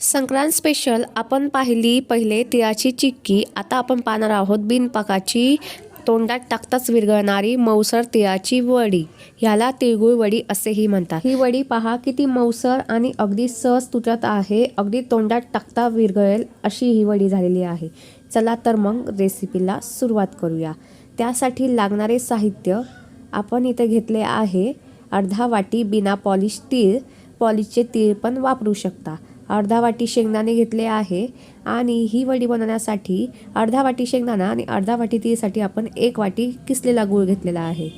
Sankrant special आपण पाहिली पहिले तिळाची चिक्की. आता आपण पाहणार आहोत बिनपाकाची तोंडात टाकताच विरघळणारी मौसर तिळाची वडी. ह्याला तिळगुळ वडी असेही म्हणतात. ही वडी पहा किती मौसर आणि अगदी सहज तुटत आहे. अगदी तोंडात टाकता विरघळेल अशी ही वडी झालेली आहे. चला तर मग रेसिपीला सुरुवात करूया. त्यासाठी लागणारे साहित्य आपण इथे घेतले आहे. अर्धा वाटी बिना पॉलिश तीळ. पॉलिशचे तीळ पण वापरू शकता. अर्धा वाटी शेंगदाणे घेतले आहे आणि ही वडी बनवण्यासाठी अर्धा वाटी शेंगदाणा आणि अर्धा वाटी तीळसाठी आपण एक वाटी किसलेला गूळ घेतलेला आहे.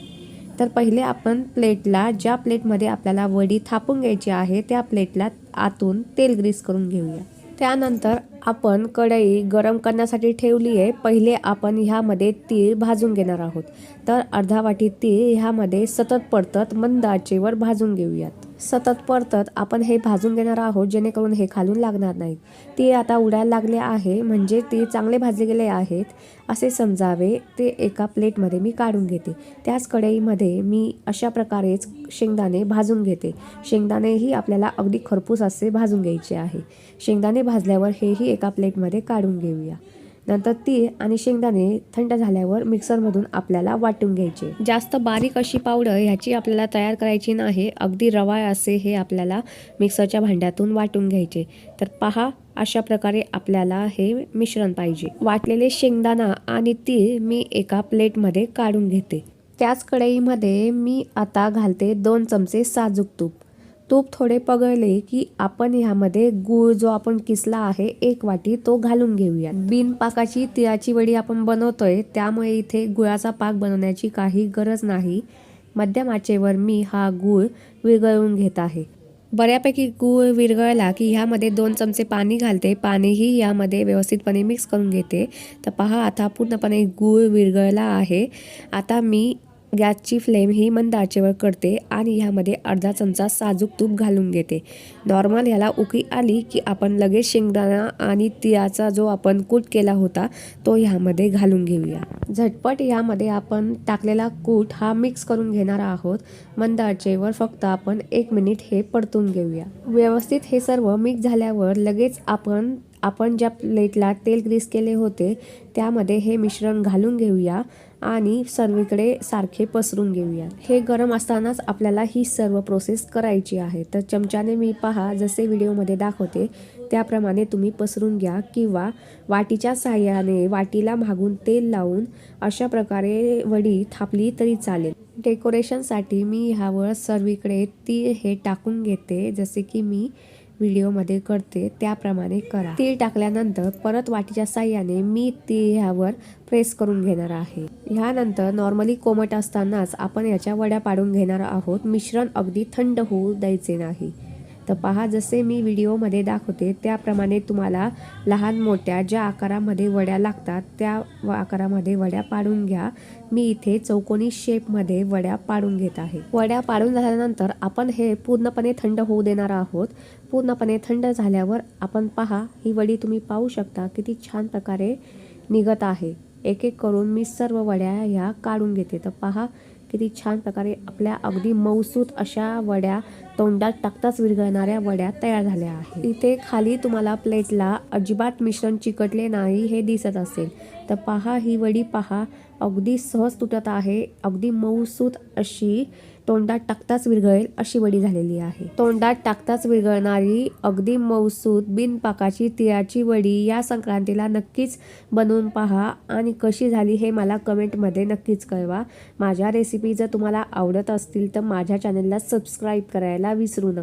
तर पहिले आपण प्लेटला ज्या प्लेटमध्ये आपल्याला वडी थापून घ्यायची आहे त्या प्लेटला आतून तेल ग्रीस करून घेऊया. त्यानंतर आपण कढई गरम करण्यासाठी ठेवली आहे. पहिले आपण ह्यामध्ये तीळ भाजून घेणार आहोत. तर अर्धा वाटी तीळ ह्यामध्ये सतत परतत मंद आचेवर भाजून घेऊयात. सतत परतत आपण हे भाजून घेणार आहोत जेणेकरून हे खालून लागणार नाही ते आता उडायला लागले आहे म्हणजे ते चांगले भाजले गेले आहेत असे समजावे ते एका प्लेटमध्ये मी काढून घेते. त्याच कढईमध्ये मी अशा प्रकारेच शेंगदाणे भाजून घेते. शेंगदाणेही आपल्याला अगदी खरपूस असे भाजून घ्यायचे आहे. शेंगदाणे भाजल्यावर हेही एका प्लेटमध्ये काढून घेऊया. नंतर तीळ आणि शेंगदाणे थंड झाल्यावर मिक्सरमधून आपल्याला वाटून घ्यायचे. जास्त बारीक अशी पावडर ह्याची आपल्याला तयार करायची नाही अगदी रवा असे हे आपल्याला मिक्सरच्या भांड्यातून वाटून घ्यायचे. तर पहा अशा प्रकारे आपल्याला हे मिश्रण पाहिजे. वाटलेले शेंगदाणा आणि तीळ मी एका प्लेटमध्ये काढून घेते. त्याच कढईमध्ये मी आता घालते दोन चमचे साजूक तूप. तूप थोडे पगळले की आपण ह्यामध्ये गूळ जो आपण किसला आहे एक वाटी तो घालून घेऊया बिन पाकाची तिळाची वडी आपण बनवतोय त्यामुळे इथे गुळाचा पाक बनवण्याची काही गरज नाही. मध्यम आचेवर मी हा गूळ विरघळवून घेत आहे. बऱ्यापैकी गूळ विरघळला की ह्यामध्ये दोन चमचे पाणी घालते. पाणीही यामध्ये व्यवस्थितपणे मिक्स करून घेते. तर पहा आता पूर्णपणे गूळ विरघळला आहे. आता मी गॅसची फ्लेम ही मंद आचेवर करते आणि ह्यामध्ये अर्धा चमचा साजूक तूप घालून घेते. नॉर्मल ह्याला उकळी आली की आपण लगेच शेंगदाणा आणि तिळाचा जो आपण कूट केला होता तो ह्यामध्ये घालून घेऊया. झटपट ह्यामध्ये आपण टाकलेला कूट हा मिक्स करून घेणार आहोत. मंद आचेवर फक्त आपण एक मिनिट हे परतून घेऊया. व्यवस्थित हे सर्व मिक्स झाल्यावर लगेच आपण आपण ज्या प्लेटला तेल ग्रीस केले होते त्यामध्ये हे मिश्रण घालून घेऊया. आणि सर्वीकडे सारखे पसरून घेऊया. हे गरम असतानाच आपल्याला ही सर्व प्रोसेस करायची आहे. तर चमच्याने मी पहा जसे व्हिडिओमध्ये दाखवते त्याप्रमाणे तुम्ही पसरून घ्या किंवा वाटीच्या साह्याने वाटीला मागून तेल लावून अशा प्रकारे वडी थापली तरी चालेल. डेकोरेशनसाठी मी ह्यावर सर्वीकडे तीळ हे टाकून घेते जसे की मी व्हिडिओमध्ये करते त्याप्रमाणे करा. तीळ टाकल्यानंतर परत वाटीच्या साह्याने मी तीळ ह्यावर प्रेस करून घेणार आहे. ह्यानंतर नॉर्मली कोमट असतानाच आपण याच्या वड्या पाडून घेणार आहोत. मिश्रण अगदी थंड होऊ द्यायचे नाही. तर पहा जसे मी व्हिडिओमध्ये दाखवते त्याप्रमाणे तुम्हाला लहान मोठ्या ज्या आकारामध्ये वड्या लागतात त्या आकारामध्ये वड्या पाडून घ्या. मी इथे चौकोनी शेपमध्ये वड्या पाडून घेत आहे. वड्या पाडून झाल्यानंतर आपण हे पूर्णपणे थंड होऊ देणार आहोत. पूर्णपणे थंड झाल्यावर आपण पहा ही वडी तुम्ही पाहू शकता किती छान प्रकारे निघत आहे. एक एक करून मी सर्व वड्या ह्या काढून घेते. तर पहा किती छान प्रकारे आपल्या अगदी मौसूत अशा वड्या तोंडात टाकताच विरघळणाऱ्या वड्या तयार झाल्या आहेत. इथे खाली तुम्हाला प्लेटला अजिबात मिश्रण चिकटले नाही हे दिसत असेल. तर पहा ही वडी पहा. अगदी सहज तुटत आहे. अगदी मऊसूत अशी तोंडात टाकताच विरघळेल अशी वडी झालेली आहे. तोंडात टाकताच विरघळणारी अगदी मौसूद बिनपाकाची तिळाची वडी या संक्रांतीला नक्कीच बनवून पहा आणि कशी झाली हे मला कमेंटमध्ये नक्कीच कळवा. माझ्या रेसिपी जर तुम्हाला आवडत असतील तर माझ्या चॅनलला सबस्क्राईब करायला विसरू नका.